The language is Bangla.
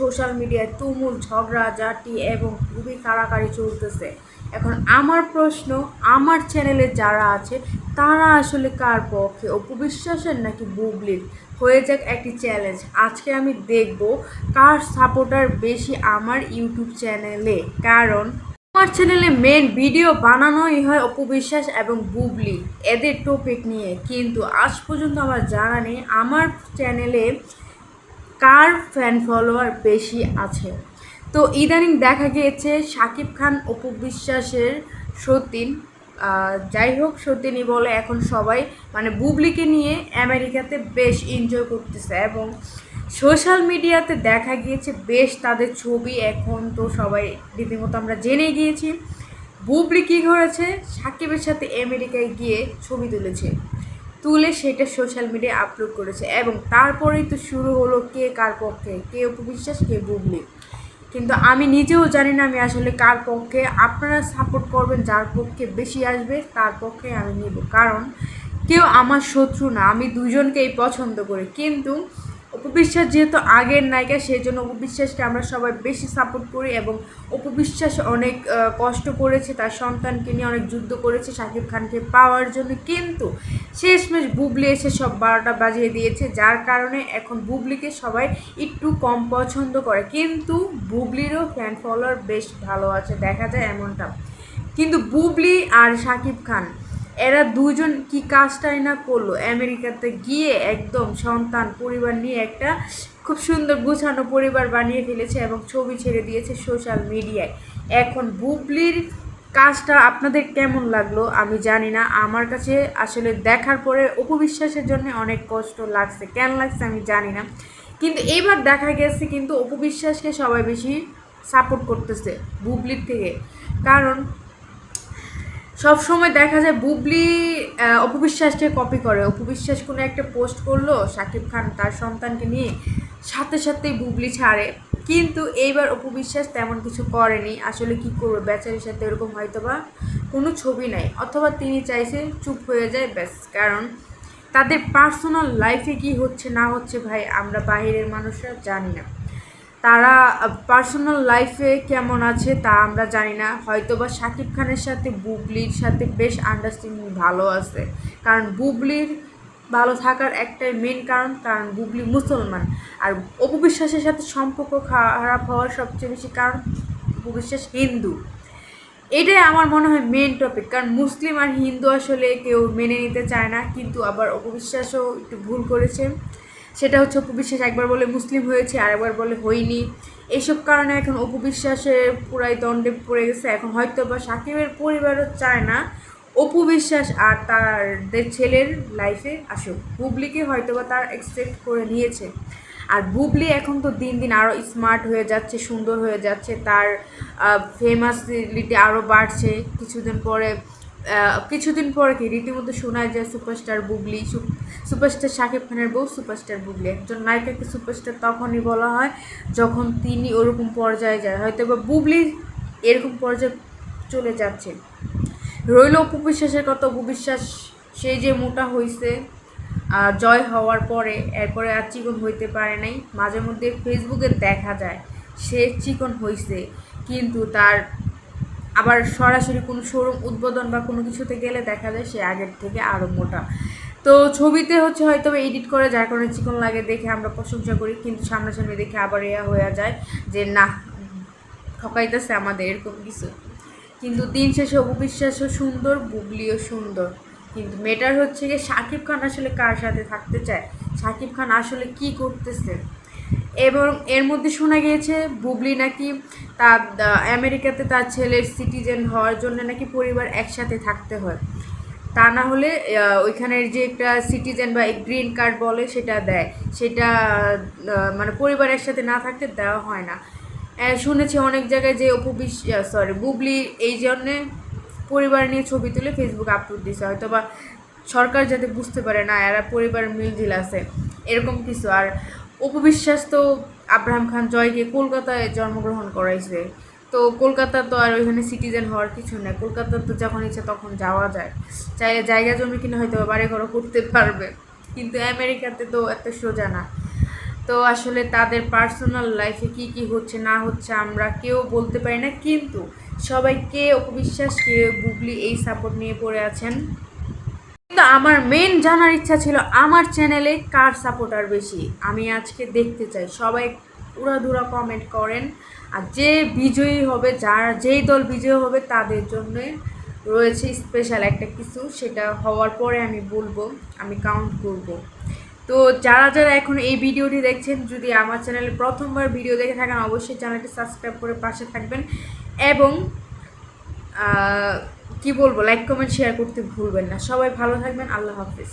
সোশ্যাল মিডিয়ায় তুমুল ঝগড়া ঝাঁটি এবং খুবই কাড়াকাড়ি চলতেছে। এখন আমার প্রশ্ন, আমার চ্যানেলে যারা আছে, তারা আসলে কার পক্ষে? অপু বিশ্বাসের নাকি বুবলির? হয়ে যাক একটি চ্যালেঞ্জ আজকে আমি দেখব কার সাপোর্টার বেশি আমার ইউটিউব চ্যানেলে কারণ আমার চ্যানেলে মেন ভিডিও বানানোই হয় অপু বিশ্বাস এবং বুবলি, এদের টপিক নিয়ে। কিন্তু আজ পর্যন্ত আমার জানা নেই, আমার চ্যানেলে কার ফ্যান ফলোয়ার বেশি আছে? তো ইদানিং দেখা গিয়েছে শাকিব খান, অপু বিশ্বাসের সতীন। যাই হোক, সতীনই বলে এখন সবাই মানে বুবলিকে নিয়ে আমেরিকাতে বেশ এনজয় করতেছে এবং সোশ্যাল মিডিয়াতে দেখা গিয়েছে বেশ তাদের ছবি। এখন তো সবাই রীতিমতো আমরা জেনে গিয়েছি। বুবলি কী করেছে? সাকিবের সাথে আমেরিকায় গিয়ে ছবি তুলেছে। তুলে সেটা সোশ্যাল মিডিয়ায় আপলোড করেছে এবং তারপরেই তো শুরু হলো কে কার পক্ষে, কে উপবিশ্বাস কে বুবলি কিন্তু আমি নিজেও জানি না আমি আসলে কার পক্ষে, আপনারা সাপোর্ট করবেন যার পক্ষে বেশি আসবে তার পক্ষে আমি নিব। কারণ কেউ আমার শত্রু না, আমি দুজনকেই পছন্দ করি। কিন্তু উপবিশ্বাস যেহেতু আগের নায়িকা সেই জন্য উপবিশ্বাসকে আমরা সবাই বেশি সাপোর্ট করি এবং উপবিশ্বাস অনেক কষ্ট করেছে, তার সন্তানকে নিয়ে অনেক যুদ্ধ করেছে শাকিব খানকে পাওয়ার জন্য। কিন্তু শেষমেশ বুবলি এসে সব বারোটা বাজিয়ে দিয়েছে, যার কারণে এখন বুবলিকে সবাই একটু কম পছন্দ করে। কিন্তু বুবলিরও ফ্যান ফলোয়ার বেশ ভালো আছে, দেখা যায় এমনটা। কিন্তু বুবলি আর শাকিব খান এরা দুজন কি কাজটাই না করল? আমেরিকাতে গিয়ে একদম সন্তান, পরিবার নিয়ে একটা খুব সুন্দর গুছানো পরিবার বানিয়ে ফেলেছে এবং ছবি ছেড়ে দিয়েছে সোশ্যাল মিডিয়ায়। এখন বুবলির কাজটা আপনাদের কেমন লাগল আমি জানি না। আমার কাছে আসলে দেখার পরে অপবিশ্বাসের জন্য অনেক কষ্ট লাগছে। কেন লাগছে আমি জানি না। কিন্তু এবার দেখা গেছে কিন্তু অপবিশ্বাসকে সবাই বেশি সাপোর্ট করতেছে বুবলির থেকে। কারণ সব সময় দেখা যায় বুবলি অপবিশ্বাসকে কপি করে। অপবিশ্বাস কোনো একটা পোস্ট করল শাকিব খান তার সন্তানকে নিয়ে সাথে সাথেই বুবলি ছাড়ে। কিন্তু এইবার অপবিশ্বাস তেমন কিছু করেনি। আসলে কি করবে, বেচারির সাথে এরকম হয়তো বা কোনো ছবি নাই। অথবা তিনি চাইছে চুপ হয়ে যায়, ব্যাস। কারণ তাদের পার্সোনাল লাইফে কি হচ্ছে, না হচ্ছে ভাই, আমরা বাইরের মানুষরা জানি না। তারা পার্সোনাল লাইফে কেমন আছে তা আমরা জানি না। হয়তো বা শাকিব খানের সাথে বুবলির সাথে বেশ আন্ডারস্ট্যান্ডিং ভালো আছে। কারণ বুবলির ভালো থাকার একটাই মেন কারণ কারণ বুবলি মুসলমান। আর অপবিশ্বাসের সাথে সম্পর্ক খারাপ হওয়ার সবচেয়ে বেশি কারণ অপবিশ্বাস হিন্দু। এটাই আমার মনে হয় মেন টপিক কারণ মুসলিম আর হিন্দু আসলে কেউ মেনে নিতে চায় না, কিন্তু আবার অপবিশ্বাসও একটু ভুল করেছে। সেটা হচ্ছে অপবিশ্বাস একবার বলে মুসলিম হয়েছে আর একবার বলে হয়নি। এইসব কারণে এখন অপবিশ্বাসের পুরাই দণ্ডে পড়ে গেছে। এখন হয়তো বা সাকিবের পরিবারও চায় না অপু বিশ্বাস আর তাদের ছেলের লাইফে আসুক। বুবলিকে হয়তো বা তার এক্সপেক্ট করে নিয়েছে। আর বুবলি এখন তো দিন দিন আরও স্মার্ট হয়ে যাচ্ছে, সুন্দর হয়ে যাচ্ছে। তার ফেমাসিলিটি আরও বাড়ছে। কিছুদিন পরে কিছুদিন পরে কি, রীতিমতো শোনা যায় সুপারস্টার বুবলি সুপারস্টার শাকিব খানের বউ সুপারস্টার বুবলি। একজন নায়িকাকে সুপারস্টার তখনই বলা হয় যখন তিনি ওরকম পর্যায়ে যায়। হয়তো বা বুবলি এরকম পর্যায়ে চলে যাচ্ছে। রইল উপবিশ্বাসের বিশ্বাসের কথা, অপু বিশ্বাস, সে যে মোটা হয়েছে জয় হওয়ার পরে, এরপরে আর চিকন হইতে পারে নাই। মাঝে মধ্যে ফেসবুকে দেখা যায়, সে চিকন হয়েছে কিন্তু তার আবার সরাসরি কোনো শোরুম উদ্বোধন বা কোনো কিছুতে গেলে দেখা যায় সে আগের থেকে আরও মোটা। তো ছবিতে হচ্ছে হয়তো এডিট করে যার কারণে চিকন লাগে দেখে আমরা প্রশংসা করি, কিন্তু সামনাসামনি দেখে আবার ইয়া হয়ে যায় যে, না, ঠকাইতেছে আমাদের, এরকম কিছু। কিন্তু দিন শেষে অপবিশ্বাসও সুন্দর, বুবলিও সুন্দর। কিন্তু মেটার হচ্ছে গিয়ে শাকিব খান আসলে কার সাথে থাকতে চায়? শাকিব খান আসলে কি করতেছে? এবং এর মধ্যে শোনা গিয়েছে, বুবলি নাকি তার আমেরিকাতে তার ছেলের সিটিজেন হওয়ার জন্য নাকি পরিবার একসাথে থাকতে হয়। তা না হলে ওইখানের যে একটা সিটিজেন বা গ্রিন কার্ড বলে সেটা দেয়। সেটা মানে পরিবার একসাথে না থাকতে দেওয়া হয় না। শুনেছি অনেক জায়গায় যে উপবিশ সরি বুবলি এই জন্যে পরিবার নিয়ে ছবি তুলে ফেসবুক আপলোড দিছে। হয়তো বা সরকার যাতে বুঝতে পারে, না, এরা পরিবার মিলঝিল আছে, এরকম কিছু। আর অপবিশ্বাস তো আব্রাহাম খান জয়কে কলকাতায় জন্মগ্রহণ করাইছে। তো কলকাতা তো আর ওইখানে সিটিজেন হওয়ার কিছু নেই। কলকাতা তো যখন ইচ্ছে তখন যাওয়া যায়। চাইলে জায়গা জমি কিনে হয়তো বাড়ি ঘরও করতে পারবে। কিন্তু আমেরিকাতে তো এত সোজা না। তো আসলে তাদের পার্সোনাল লাইফে কি কি হচ্ছে, না হচ্ছে আমরা কেউ বলতে পারি না। কিন্তু সবাইকে অপবিশ্বাস কে বুবলি এই সাপোর্ট নিয়ে পড়ে আছেন। আমার মেন জানার ইচ্ছা ছিল আমার চ্যানেলে কার সাপোর্টার বেশি? আমি আজকে দেখতে চাই। সবাই উড়াধুরা কমেন্ট করেন। আর যে বিজয়ী হবে, যার যেই দল বিজয়ী হবে, তাদের জন্য রয়েছে স্পেশাল একটা কিছু। সেটা হওয়ার পরে আমি বলব, আমি কাউন্ট করব। তো যারা যারা এখন এই ভিডিওটি দেখছেন, যদি আমার চ্যানেলে প্রথমবার ভিডিও দেখে থাকেন, অবশ্যই চ্যানেলটি সাবস্ক্রাইব করে পাশে থাকবেন। এবং কি বলব লাইক কমেন্ট শেয়ার করতে ভুলবেন না। সবাই ভালো থাকবেন আল্লাহ হাফিজ।